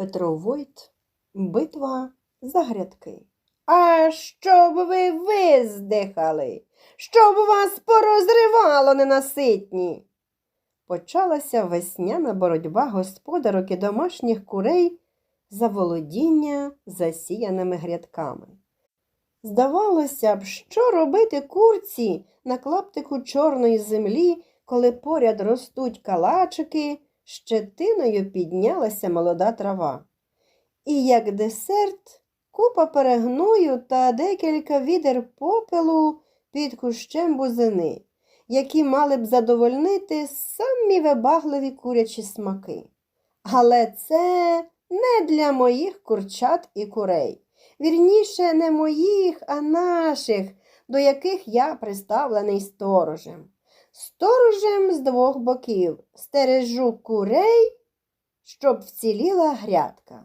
Петро Войт, битва за грядки. А щоб ви виздихали, щоб вас порозривало ненаситні. Почалася весняна боротьба господарок і домашніх курей за володіння засіяними грядками. Здавалося б, що робити курці на клаптику чорної землі, коли поряд ростуть калачики, щетиною піднялася молода трава. І як десерт, купа перегною та декілька відер попелу під кущем бузини, які мали б задовольнити самі вибагливі курячі смаки. Але це не для моїх курчат і курей. Вірніше, не моїх, а наших, до яких я приставлений сторожем. Сторожем з двох боків стережу курей, щоб вціліла грядка.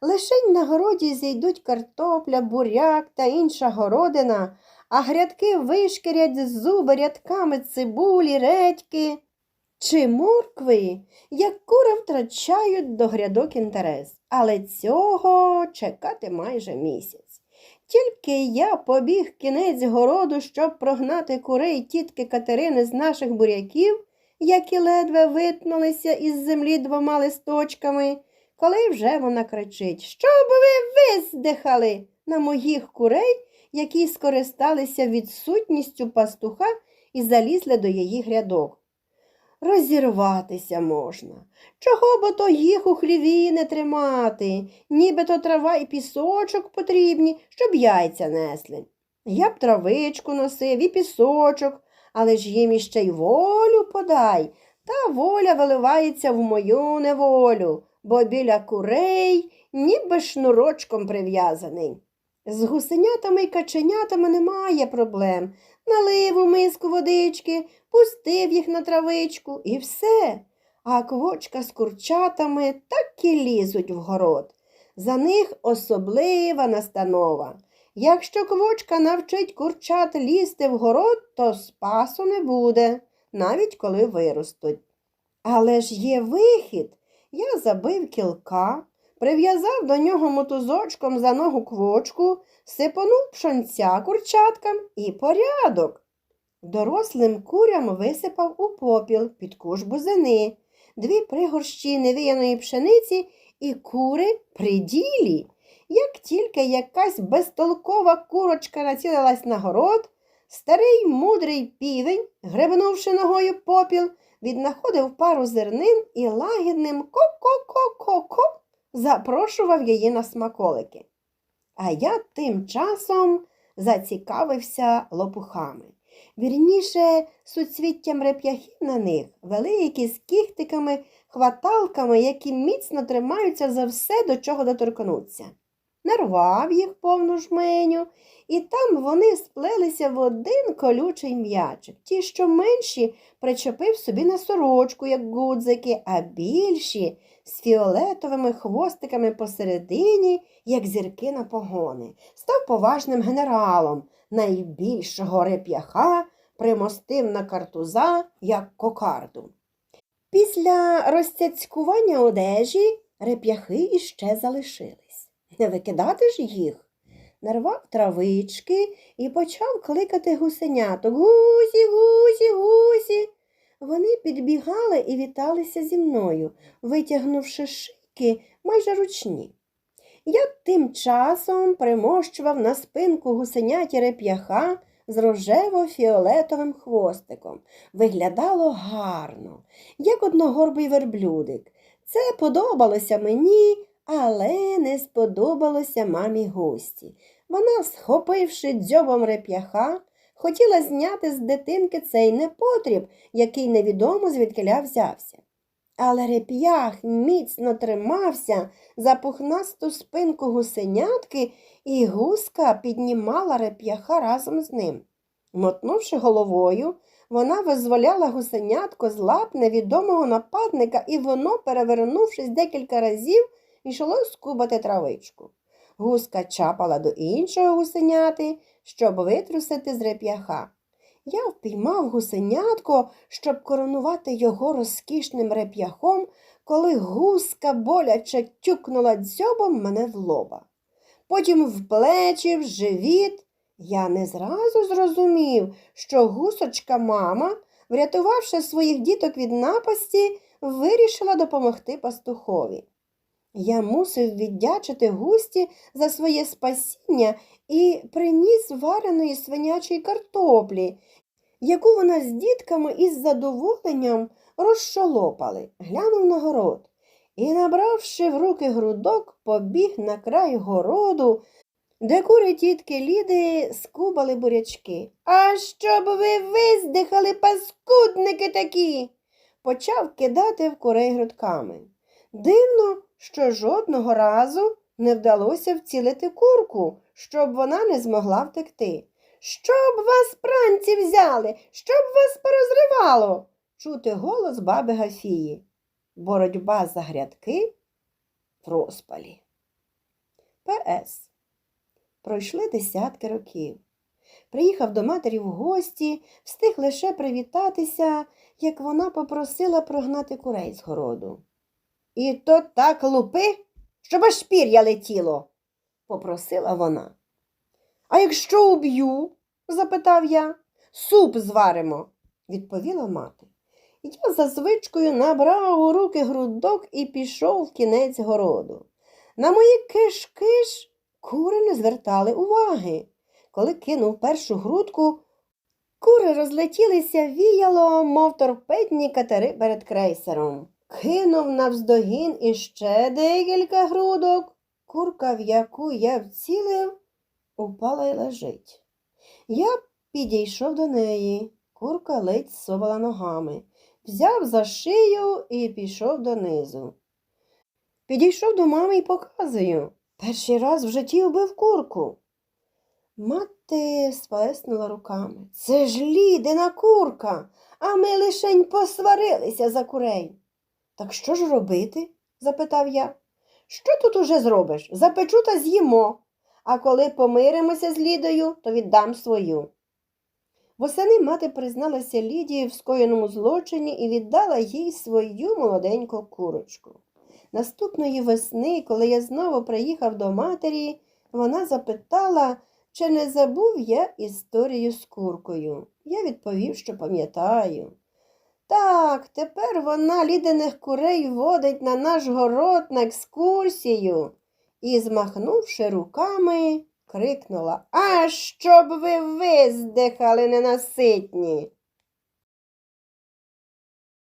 Лишень на городі зійдуть картопля, буряк та інша городина, а грядки вишкірять зуби рядками цибулі, редьки чи моркви, як кури втрачають до грядок інтерес. Але цього чекати майже місяць. Тільки я побіг кінець городу, щоб прогнати курей тітки Катерини з наших буряків, які ледве витнулися із землі двома листочками, коли вже вона кричить, щоб ви виздихали на моїх курей, які скористалися відсутністю пастуха і залізли до її грядок. Розірватися можна. Чого бо то їх у хліві не тримати, нібито трава і пісочок потрібні, щоб яйця несли. Я б травичку носив і пісочок, але ж їм іще й волю подай, та воля виливається в мою неволю, бо біля курей ніби шнурочком прив'язаний. З гусенятами й каченятами немає проблем. Налив у миску водички, пустив їх на травичку і все. А квочка з курчатами так і лізуть в город. За них особлива настанова. Якщо квочка навчить курчат лізти в город, то спасу не буде, навіть коли виростуть. Але ж є вихід. Я забив кілка, прив'язав до нього мотузочком за ногу квочку, сипонув пшонця курчаткам і порядок. Дорослим курям висипав у попіл під куш бузини, дві пригорщі невияної пшениці і кури при ділі. Як тільки якась безтолкова курочка націлилась на город, старий мудрий півень, гребнувши ногою попіл, віднаходив пару зернин і лагідним ко-ко-ко-ко-ко запрошував її на смаколики. А я тим часом зацікавився лопухами. Вірніше, суцвіттям реп'яхів на них, великі з кіхтиками, хваталками, які міцно тримаються за все, до чого доторкнуться. Нарвав їх повну жменю, і там вони сплелися в один колючий м'ячик. Ті, що менші, причепив собі на сорочку, як гудзики, а більші з фіолетовими хвостиками посередині, як зірки на погони. Став поважним генералом, найбільшого реп'яха примостив на картуза, як кокарду. Після розцяцькування одежі реп'яхи іще залишились. Не викидати ж їх. Нарвав травички і почав кликати гусеняток. Гусі, гусі, гусі. Вони підбігали і віталися зі мною, витягнувши шийки майже ручні. Я тим часом примощував на спинку гусеняті реп'яха з рожево-фіолетовим хвостиком. Виглядало гарно, як одногорбий верблюдик. Це подобалося мені, але не сподобалося мамі гості. Вона, схопивши дзьобом реп'яха, хотіла зняти з дитинки цей непотріб, який невідомо звідкиля взявся. Але реп'ях міцно тримався за пухнасту спинку гусенятки, і гуска піднімала реп'яха разом з ним. Мотнувши головою, вона визволяла гусенятко з лап невідомого нападника, і воно, перевернувшись декілька разів, йшло скубати травичку. Гуска чапала до іншого гусеняти, щоб витрусити з реп'яха. Я впіймав гусенятко, щоб коронувати його розкішним реп'яхом, коли гуска боляче тюкнула дзьобом мене в лоба. Потім в плечі, в живіт. Я не зразу зрозумів, що гусочка мама, врятувавши своїх діток від напасті, вирішила допомогти пастухові. Я мусив віддячити густі за своє спасіння і приніс вареної свинячої картоплі, яку вона з дітками із задоволенням розшолопали, глянув на город і, набравши в руки грудок, побіг на край городу, де кури тітки Ліди скубали бурячки. А щоб ви виздихали, паскудники такі, почав кидати в курей грудками. Дивно, що жодного разу не вдалося вцілити курку, щоб вона не змогла втекти. Щоб вас пранці взяли, щоб вас порозривало, чути голос баби Гафії. Боротьба за грядки в розпалі. П.С. Пройшли десятки років. Приїхав до матері в гості, встиг лише привітатися, як вона попросила прогнати курей з городу. І то так лупи, щоб аж пір'я летіло, попросила вона. А якщо уб'ю? запитав я. Суп зваримо, відповіла мати. Я за звичкою набрав у руки грудок і пішов в кінець городу. На мої кишки ж кури не звертали уваги. Коли кинув першу грудку, кури розлетілися віяло, мов торпедні катери перед крейсером. Кинув навздогін іще декілька грудок. Курка, в яку я вцілив, упала й лежить. Я підійшов до неї. Курка ледь совала ногами, взяв за шию і пішов донизу. Підійшов до мами і показую. Перший раз в житті убив курку. Мати сплеснула руками. Це ж лідина курка, а ми лишень посварилися за курей. Так що ж робити? запитав я. Що тут уже зробиш? Запечу та з'їмо, а коли помиримося з Лідою, то віддам свою. Восени мати призналася Лідії в скоєному злочині і віддала їй свою молоденьку курочку. Наступної весни, коли я знову приїхав до матері, вона запитала, чи не забув я історію з куркою. Я відповів, що пам'ятаю. Так, тепер вона лідених курей водить на наш город на екскурсію і, змахнувши руками, крикнула А щоб ви виздихали ненаситні.